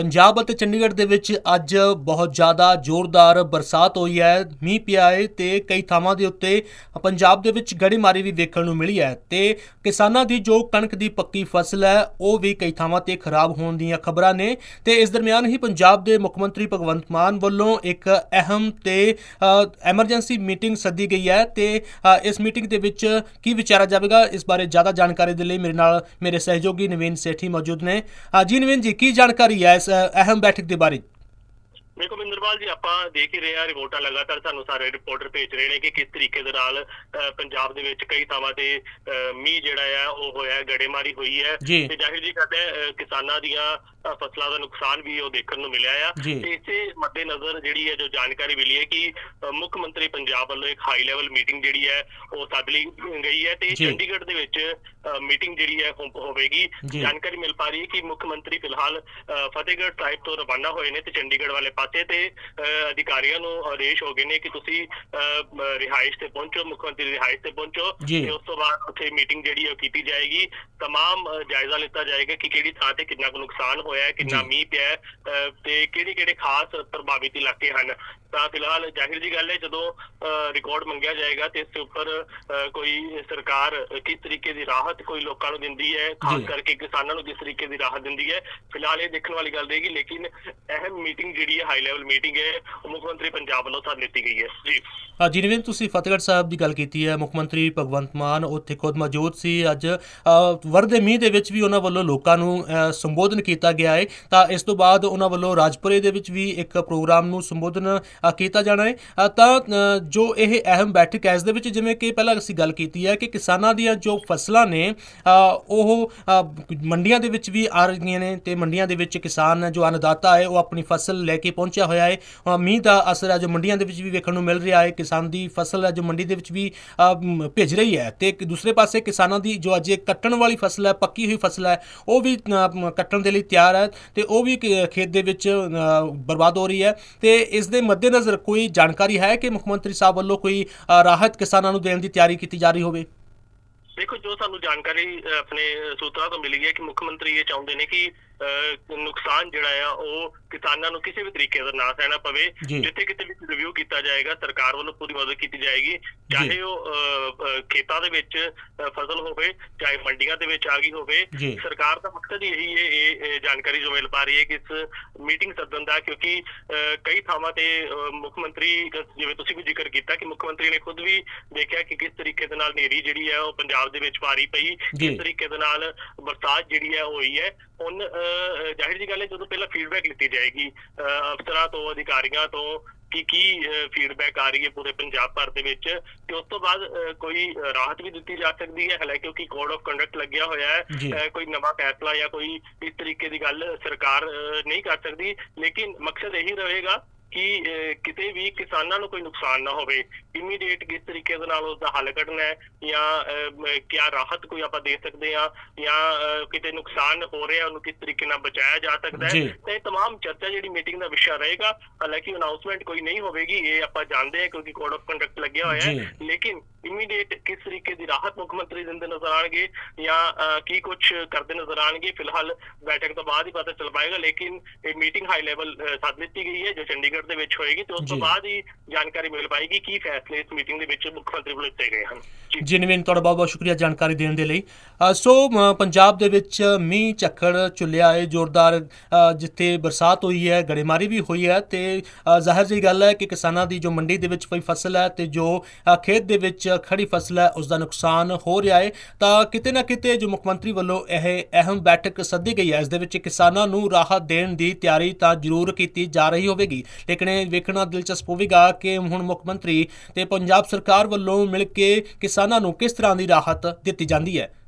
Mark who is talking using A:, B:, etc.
A: ਪੰਜਾਬ ਅਤੇ ਚੰਡੀਗੜ੍ਹ ਦੇ ਵਿੱਚ ਅੱਜ ਬਹੁਤ ਜ਼ਿਆਦਾ ਜ਼ੋਰਦਾਰ ਬਰਸਾਤ ਹੋਈ ਹੈ। ਮੀਂਹ ਪਿਆ ਹੈ ਤੇ ਕਈ ਥਾਵਾਂ ਦੇ ਉੱਤੇ ਪੰਜਾਬ ਦੇ ਵਿੱਚ ਗੜੇਮਾਰੀ ਵੀ ਵੇਖਣ ਨੂੰ ਮਿਲੀ ਹੈ ਤੇ ਕਿਸਾਨਾਂ ਦੀ ਜੋ ਕਣਕ ਦੀ ਪੱਕੀ ਫਸਲ ਹੈ, ਉਹ ਵੀ ਕਈ ਥਾਵਾਂ ਤੇ ਖਰਾਬ ਹੋਣ ਦੀਆਂ ਖਬਰਾਂ ਨੇ ਤੇ ਇਸ ਦਰਮਿਆਨ ਹੀ ਪੰਜਾਬ ਦੇ ਮੁੱਖ ਮੰਤਰੀ ਭਗਵੰਤ ਮਾਨ ਵੱਲੋਂ ਇੱਕ ਅਹਿਮ ਤੇ ਐਮਰਜੈਂਸੀ ਮੀਟਿੰਗ ਸੱਦੀ ਗਈ ਹੈ ਤੇ ਇਸ ਮੀਟਿੰਗ ਦੇ ਵਿੱਚ ਕੀ ਵਿਚਾਰਾ ਜਾਵੇਗਾ, ਇਸ ਬਾਰੇ ਜ਼ਿਆਦਾ ਜਾਣਕਾਰੀ ਦੇ ਲਈ ਮੇਰੇ ਨਾਲ ਮੇਰੇ ਸਹਿਯੋਗੀ ਨਵੀਨ ਸੇਠੀ ਮੌਜੂਦ ਨੇ। ਜੀ ਨਵੀਨ ਜੀ, ਕੀ ਜਾਣਕਾਰੀ ਹੈ ਇਸ ਅ, ਅਹਿਮ ਬੈਠਕ ਦੇ ਬਾਰੇ
B: ਦੇਖੋ ਮਿੰਦਰਪਾਲ ਜੀ ਆਪਾਂ ਦੇਖ ਹੀ ਰਹੇ ਹਾਂ ਰਿਪੋਰਟਾਂ ਲਗਾਤਾਰ ਸਾਨੂੰ ਸਾਰੇ ਰਿਪੋਰਟਰ ਭੇਜ ਰਹੇ ਨੇ ਕਿ ਕਿਸ ਤਰੀਕੇ ਦੇ ਨਾਲ ਪੰਜਾਬ ਦੇ ਵਿੱਚ ਕਈ ਥਾਵਾਂ ਤੇ ਮੀਂਹ ਜਿਹੜਾ ਆ ਉਹ ਹੋਇਆ ਗੜੇਮਾਰੀ ਹੋਈ ਹੈ। ਤੇ ਜ਼ਾਹਿਰ ਜੀ ਕਹਿੰਦੇ ਕਿਸਾਨਾਂ ਦੀਆਂ ਫਸਲਾਂ ਦਾ ਨੁਕਸਾਨ ਵੀ ਉਹ ਦੇਖਣ ਨੂੰ ਮਿਲਿਆ ਆ। ਤੇ ਇਸੇ ਮੱਦੇਨਜ਼ਰ ਜਿਹੜੀ ਹੈ ਜੋ ਜਾਣਕਾਰੀ ਮਿਲੀ ਹੈ ਕਿ ਮੁੱਖ ਮੰਤਰੀ ਪੰਜਾਬ ਵੱਲੋਂ ਇੱਕ ਹਾਈ ਲੈਵਲ ਮੀਟਿੰਗ ਜਿਹੜੀ ਹੈ ਉਹ ਸੱਦ ਲਈ ਗਈ ਹੈ ਤੇ। ਚੰਡੀਗੜ੍ਹ ਦੇ ਵਿੱਚ ਮੀਟਿੰਗ ਜਿਹੜੀ ਹੈ ਹੋਵੇਗੀ। ਜਾਣਕਾਰੀ ਮਿਲ ਪਾ ਰਹੀ ਹੈ ਕਿ ਮੁੱਖ ਮੰਤਰੀ ਫਿਲਹਾਲ ਫਤਿਹਗੜ੍ਹ ਸਾਹਿਬ ਤੋਂ ਰਵਾਨਾ ਹੋਏ ਨੇ ਤੇ ਚੰਡੀਗੜ੍ਹ ਵਾਲੇ ਪਾਸੇ ਤੇ ਅਧਿਕਾਰੀਆਂ ਨੂੰ ਆਦੇਸ਼ ਹੋ ਗਏ ਨੇ ਕਿ ਤੁਸੀਂ ਰਿਹਾਇਸ਼ ਤੇ ਪਹੁੰਚੋ ਮੁੱਖ ਮੰਤਰੀ ਰਿਹਾਇਸ਼ ਤੇ ਪਹੁੰਚੋ। ਤੇ ਉਸ ਤੋਂ ਬਾਅਦ ਉੱਥੇ ਮੀਟਿੰਗ ਜਿਹੜੀ ਹੈ ਕੀਤੀ ਜਾਏਗੀ ਤਮਾਮ ਜਾਇਜ਼ਾ ਲਿੱਤਾ ਜਾਏਗਾ ਕਿ ਕਿਹੜੀ ਥਾਂ ਤੇ ਕਿੰਨਾ ਕੁ ਨੁਕਸਾਨ ਹੋਇਆ ਹੈ ਕਿੰਨਾ। ਮੀਂਹ ਪਿਆ ਹੈ ਤੇ ਕਿਹੜੇ ਕਿਹੜੇ ਖਾਸ ਪ੍ਰਭਾਵਿਤ ਇਲਾਕੇ ਹਨ ਤਾਂ ਫਿਲਹਾਲ ਜ਼ਾਹਿਰ ਜੀ ਗੱਲ ਹੈ ਜਦੋਂ ਰਿਕਾਰਡ ਮੰਗਿਆ ਜਾਏਗਾ ਤੇ ਇਸ ਉੱਪਰ ਕੋਈ ਸਰਕਾਰ ਕਿਸ ਤਰੀਕੇ ਦੀ ਰਾਹਤ ਕੋਈ ਲੋਕਾਂ ਨੂੰ ਦਿੰਦੀ ਹੈ ਖਾਸ। ਕਰਕੇ ਕਿਸਾਨਾਂ ਨੂੰ ਕਿਸ ਤਰੀਕੇ ਦੀ ਰਾਹਤ ਦਿੰਦੀ ਹੈ। ਫਿਲਹਾਲ ਇਹ ਦੇਖਣ ਵਾਲੀ ਗੱਲ ਰਹੇਗੀ ਲੇਕਿਨ ਅਹਿਮ ਮੀਟਿੰਗ ਜਿਹੜੀ ਹੈ ਹਾਈ ਲੈਵਲ ਮੀਟਿੰਗ ਹੈ ਉਹ ਮੁੱਖ ਮੰਤਰੀ ਪੰਜਾਬ ਵੱਲੋਂ ਸੱਦ ਲਿੱਤੀ ਗਈ ਹੈ। ਜੀ।
A: ਅ, ਜੀ ਨਵੀਨ ਤੁਸੀਂ ਫਤਿਹਗੜ੍ਹ ਸਾਹਿਬ ਦੀ ਗੱਲ ਕੀਤੀ ਹੈ ਮੁੱਖ ਮੰਤਰੀ ਭਗਵੰਤ ਮਾਨ ਉੱਥੇ ਖੁਦ ਮੌਜੂਦ ਸੀ। ਅੱਜ ਵਰਦੇ ਮੀਂਹ ਦੇ ਵਿੱਚ ਵੀ ਉਹਨਾਂ ਵੱਲੋਂ ਲੋਕਾਂ ਨੂੰ ਸੰਬੋਧਨ ਕੀਤਾ ਗਿਆ ਹੈ। ਤਾਂ ਇਸ ਤੋਂ ਬਾਅਦ ਉਹਨਾਂ ਵੱਲੋਂ ਰਾਜਪੁਰੇ ਦੇ ਵਿੱਚ ਵੀ ਇੱਕ ਪ੍ਰੋਗਰਾਮ ਨੂੰ ਸੰਬੋਧਨ ਕੀਤਾ ਜਾਣਾ ਹੈ। ਤਾਂ ਜੋ ਇਹ ਅਹਿਮ ਬੈਠਕ ਹੈ ਇਸ ਦੇ ਵਿੱਚ ਜਿਵੇਂ ਕਿ ਪਹਿਲਾਂ ਅਸੀਂ ਗੱਲ ਕੀਤੀ ਹੈ ਕਿ ਕਿਸਾਨਾਂ ਦੀਆਂ ਜੋ ਫਸਲਾਂ ਨੇ ਅ, ਉਹ ਮੰਡੀਆਂ ਦੇ ਵਿੱਚ ਵੀ ਆ ਰਹੀਆਂ ਨੇ ਤੇ ਮੰਡੀਆਂ ਦੇ ਵਿੱਚ ਕਿਸਾਨ ਜੋ ਅੰਨਦਾਤਾ ਹੈ ਉਹ ਆਪਣੀ ਫਸਲ ਲੈ ਕੇ ਪਹੁੰਚਿਆ ਹੋਇਆ ਹੈ। ਮੀਂਹ ਦਾ ਅਸਰ ਹੈ ਜੋ ਮੰਡੀਆਂ ਦੇ ਵਿੱਚ ਵੀ ਵੇਖਣ ਨੂੰ ਮਿਲ ਰਿਹਾ ਹੈ। ਕਿਸਾਨ ਦੀ ਫਸਲ ਹੈ ਜੋ ਮੰਡੀ ਦੇ ਵਿੱਚ ਵੀ ਭੇਜ ਰਹੀ ਹੈ ਤੇ ਦੂਸਰੇ ਪਾਸੇ ਕਿਸਾਨਾਂ ਦੀ ਜੋ ਅੱਜ ਕੱਟਣ ਵਾਲੀ ਫਸਲ ਹੈ ਪੱਕੀ ਹੋਈ ਫਸਲ ਹੈ ਉਹ ਵੀ ਕੱਟਣ ਦੇ ਲਈ ਤਿਆਰ ਹੈ ਤੇ ਉਹ ਵੀ ਖੇਤ ਦੇ ਵਿੱਚ ਬਰਬਾਦ ਹੋ ਰਹੀ ਹੈ ਤੇ ਇਸ ਦੇ ਮੱਦੇਨਜ਼ਰ ਕੋਈ ਜਾਣਕਾਰੀ ਹੈ ਕਿ ਮੁੱਖ ਮੰਤਰੀ ਸਾਹਿਬ ਵੱਲੋਂ ਕੋਈ ਰਾਹਤ ਕਿਸਾਨਾਂ ਨੂੰ ਦੇਣ ਦੀ ਤਿਆਰੀ ਕੀਤੀ ਜਾ ਰਹੀ ਹੋਵੇ?
B: ਦੇਖੋ ਜੋ ਸਾਨੂੰ ਜਾਣਕਾਰੀ ਆਪਣੇ ਸੂਤਰਾਂ ਤੋਂ ਮਿਲੀ ਹੈ ਕਿ ਮੁੱਖ ਮੰਤਰੀ ਇਹ ਚਾਹੁੰਦੇ ਨੇ ਕਿ ਨੁਕਸਾਨ ਜਿਹੜਾ ਆ ਉਹ ਕਿਸਾਨਾਂ ਨੂੰ ਕਿਸੇ ਵੀ ਤਰੀਕੇ ਦਾ ਨਾ ਸਹਿਣਾ ਪਵੇ। ਜਿੱਥੇ ਕਿਤੇ ਵੀ ਰਿਵਿਊ ਕੀਤਾ ਜਾਏਗਾ ਸਰਕਾਰ ਵੱਲੋਂ ਪੂਰੀ ਮਦਦ ਕੀਤੀ ਜਾਏਗੀ ਚਾਹੇ ਉਹ ਖੇਤਾਂ ਦੇ ਵਿੱਚ ਫਸਲ ਹੋਵੇ ਚਾਹੇ ਮੰਡੀਆਂ ਦੇ ਵਿੱਚ ਆ ਗਈ ਹੋਵੇ। ਸਰਕਾਰ ਦਾ ਮਕਸਦ ਹੀ ਇਹੀ ਹੈ ਇਹ ਜਾਣਕਾਰੀ ਜੋ ਮਿਲ ਪਾ ਰਹੀ ਹੈ ਕਿ ਇਸ ਮੀਟਿੰਗ ਸੱਦਣ ਦਾ ਕਿਉਂਕਿ ਕਈ ਥਾਵਾਂ ਤੇ ਮੁੱਖ ਮੰਤਰੀ ਜਿਵੇਂ ਤੁਸੀਂ ਵੀ ਜ਼ਿਕਰ ਕੀਤਾ ਕਿ ਮੁੱਖ ਮੰਤਰੀ ਨੇ ਖੁਦ ਵੀ ਦੇਖਿਆ ਕਿ ਕਿਸ ਤਰੀਕੇ ਦੇ ਨਾਲ ਨੇਰੀ ਜਿਹੜੀ ਹੈ ਉਹ ਪੰਜਾਬ ਦੇ ਵਿੱਚ ਭਾਰੀ ਪਈ। ਕਿਸ ਤਰੀਕੇ ਦੇ ਨਾਲ ਬਰਸਾਤ ਜਿਹੜੀ ਹੈ ਉਹ ਹੋਈ ਹੈ ਹੁਣ ਜ਼ਾਹਿਰ ਜੀ ਗੱਲ ਹੈ ਜਦੋਂ ਪਹਿਲਾਂ ਫੀਡਬੈਕ ਲਿੱਤੀ ਜਾਏਗੀ ਅਫਸਰਾਂ ਤੋਂ ਅਧਿਕਾਰੀਆਂ ਤੋਂ ਕਿ ਕੀ ਫੀਡਬੈਕ ਆ ਰਹੀ ਹੈ ਪੂਰੇ ਪੰਜਾਬ ਭਰ ਦੇ ਵਿੱਚ ਤੇ ਉਸ ਤੋਂ ਬਾਅਦ ਕੋਈ ਰਾਹਤ ਵੀ ਦਿੱਤੀ ਜਾ ਸਕਦੀ ਹੈ ਹਾਲਾਂਕਿ ਕਿਉਂਕਿ ਕੋਡ ਆਫ ਕੰਡਕਟ ਲੱਗਿਆ ਹੋਇਆ। ਹੈ ਕੋਈ ਨਵਾਂ ਫੈਸਲਾ ਜਾਂ ਕੋਈ ਇਸ ਤਰੀਕੇ ਦੀ ਗੱਲ ਸਰਕਾਰ ਨਹੀਂ ਕਰ ਸਕਦੀ ਲੇਕਿਨ ਮਕਸਦ ਇਹੀ ਰਹੇਗਾ ਕਿ ਅਹ, ਕਿਤੇ ਵੀ ਕਿਸਾਨਾਂ ਨੂੰ ਕੋਈ ਨੁਕਸਾਨ ਨਾ ਹੋਵੇ ਇਮੀਡੀਏਟ ਕਿਸ ਤਰੀਕੇ ਦੇ ਨਾਲ ਉਸ ਦਾ ਹੱਲ ਕੱਢਣਾ ਹੈ ਜਾਂ ਅਹ, ਮ- ਕਿਆ ਰਾਹਤ ਕੋਈ ਆਪਾਂ ਦੇ ਸਕਦੇ ਹਾਂ ਜਾਂ ਅਹ, ਕਿਤੇ ਨੁਕਸਾਨ ਹੋ ਰਿਹਾ ਉਹਨੂੰ ਕਿਸ ਤਰੀਕੇ ਨਾਲ ਬਚਾਇਆ ਜਾ ਸਕਦਾ
A: ਜੀ।
B: ਹੈ ਤੇ ਇਹ तमाम ਚਰਚਾ ਜਿਹੜੀ ਮੀਟਿੰਗ ਦਾ ਵਿਸ਼ਾ ਰਹੇਗਾ ਹਾਲਾਂਕਿ ਅਨਾਉਂਸਮੈਂਟ ਕੋਈ ਨਹੀਂ ਹੋਵੇਗੀ ਇਹ ਆਪਾਂ ਜਾਣਦੇ ਹਾਂ ਕਿਉਂਕਿ ਕੋਡ ਆਫ ਕੰਡਕਟ ਲੱਗਿਆ ਹੋਇਆ ਹੈ
A: ਜੀ।
B: ਲੇਕਿਨ ਇਮੀਡੀਏਟ ਕਿਸ ਤਰੀਕੇ ਦੀ ਰਾਹਤ ਮੁੱਖ ਮੰਤਰੀ ਦਿੰਦੇ ਨਜ਼ਰ ਆਣਗੇ ਜਾਂ ਕੀ ਕੁਝ ਕਰਦੇ ਨਜ਼ਰ ਆਣਗੇ ਫਿਲਹਾਲ ਬੈਠਕ ਤੋਂ ਬਾਅਦ ਹੀ ਪਤਾ ਚੱਲ ਪਾਏਗਾ ਲੇਕਿਨ ਇਹ ਮੀਟਿੰਗ ਹਾਈ ਲੈਵਲ ਸੱਦ ਦਿੱਤੀ ਗਈ ਹੈ ਜੋ ਚੰਡੀਗੜ੍ਹ ਦੇ ਵਿੱਚ ਹੋਏਗੀ ਤੇ ਉਸ ਤੋਂ
A: ਜੀ।
B: ਬਾਅਦ ਹੀ ਜਾਣਕਾਰੀ ਮਿਲ ਪਾਏਗੀ ਕੀ ਫੈਸਲੇ ਇਸ ਮੀਟਿੰਗ ਦੇ ਵਿੱਚ ਮੁੱਖ ਮੰਤਰੀ ਵੱਲੋਂ ਲਿੱਤੇ ਗਏ ਹਨ। ਜੀ।
A: ਜੀ ਨਵੀਨ ਤੁਹਾਡਾ ਬਹੁਤ ਬਹੁਤ ਸ਼ੁਕਰੀਆ ਜਾਣਕਾਰੀ ਦੇਣ ਦੇ ਲਈ। ਸੋ ਪੰਜਾਬ ਦੇ ਵਿੱਚ ਮੀਂਹ ਝੱਖੜ ਚੁੱਲਿਆ ਹੈ ਜ਼ੋਰਦਾਰ ਜਿੱਥੇ ਬਰਸਾਤ ਹੋਈ ਹੈ ਗੜੇਮਾਰੀ ਵੀ ਹੋਈ ਹੈ ਤੇ ਜ਼ਾਹਿਰ ਜਿਹੀ ਗੱਲ ਹੈ ਕਿ ਕਿਸਾਨਾਂ ਦੀ ਜੋ ਮੰਡੀ ਦੇ ਵਿੱਚ ਪਈ ਫਸਲ ਹੈ ਤੇ ਜੋ ਖੇਤ ਦੇ ਵਿੱਚ ਖੜੀ ਫਸਲ ਹੈ ਉਸ ਦਾ ਨੁਕਸਾਨ ਹੋ ਰਿਹਾ ਹੈ, ਤਾਂ ਕਿਤੇ ਨਾ ਕਿਤੇ ਜੋ ਮੁੱਖ ਮੰਤਰੀ ਵੱਲੋਂ ਇਹ ਅਹਿਮ ਬੈਠਕ ਸੱਦੀ ਗਈ ਹੈ, ਇਸ ਦੇ ਵਿੱਚ ਕਿਸਾਨਾਂ ਨੂੰ ਰਾਹਤ ਦੇਣ ਦੀ ਤਿਆਰੀ ਤਾਂ ਜ਼ਰੂਰ ਕੀਤੀ ਜਾ ਰਹੀ ਹੋਵੇਗੀ। ਲੇਕਿਨ ਇਹ ਵੇਖਣਾ ਦਿਲਚਸਪ ਹੋਵੇਗਾ ਕਿ ਹੁਣ ਮੁੱਖ ਮੰਤਰੀ ਤੇ ਪੰਜਾਬ ਸਰਕਾਰ ਵੱਲੋਂ ਮਿਲ ਕੇ ਕਿਸਾਨਾਂ ਨੂੰ ਕਿਸ ਤਰ੍ਹਾਂ ਦੀ ਰਾਹਤ ਦਿੱਤੀ ਜਾਂਦੀ ਹੈ?